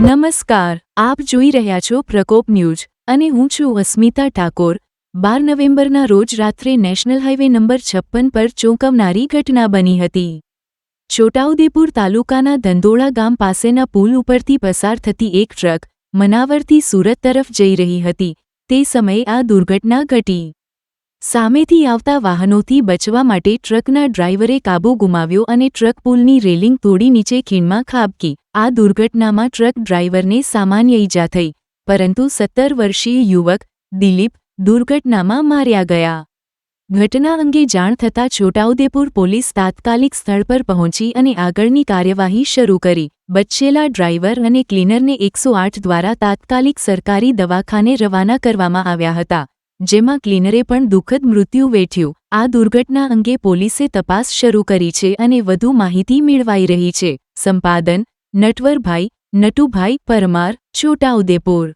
નમસ્કાર, આપ જોઈ રહ્યા છો પ્રકોપ ન્યૂઝ અને હું છું અસ્મિતા ઠાકોર. બાર નવેમ્બરના રોજ રાત્રે નેશનલ હાઇવે નંબર છપ્પન પર ચોંકાવનારી ઘટના બની હતી. છોટાઉદેપુર તાલુકાના ધંધોળા ગામ પાસેના પુલ ઉપરથી પસાર થતી એક ટ્રક મનાવરથી સુરત તરફ જઈ રહી હતી. તે સમયે આ દુર્ઘટના ઘટી. સામેથી આવતા વાહનોથી બચવા માટે ટ્રકના ડ્રાઈવરે કાબુ ગુમાવ્યો અને ટ્રક પુલની રેલિંગ તોડી નીચે ખીણમાં ખાબકી. આ દુર્ઘટનામાં ટ્રક ડ્રાઈવરને સામાન્ય ઈજા થઈ, પરંતુ સત્તર વર્ષીય યુવક, દિલીપ, દુર્ઘટનામાં માર્યા ગયા. ઘટના અંગે જાણ થતાં છોટાઉદેપુર પોલીસ તાત્કાલિક સ્થળ પર પહોંચી અને આગળની કાર્યવાહી શરૂ કરી. બચેલા ડ્રાઈવર અને ક્લીનરને એકસો દ્વારા તાત્કાલિક સરકારી દવાખાને રવાના કરવામાં આવ્યા હતા. જેમાં ક્લીનરે પણ દુઃખદ મૃત્યુ વેઠ્યું. આ દુર્ઘટના અંગે પોલીસે તપાસ શરૂ કરી છે અને વધુ માહિતી મેળવાઈ રહી છે. સંપાદન, નટવરભાઈ, નટુભાઈ પરમાર, છોટાઉદેપુર.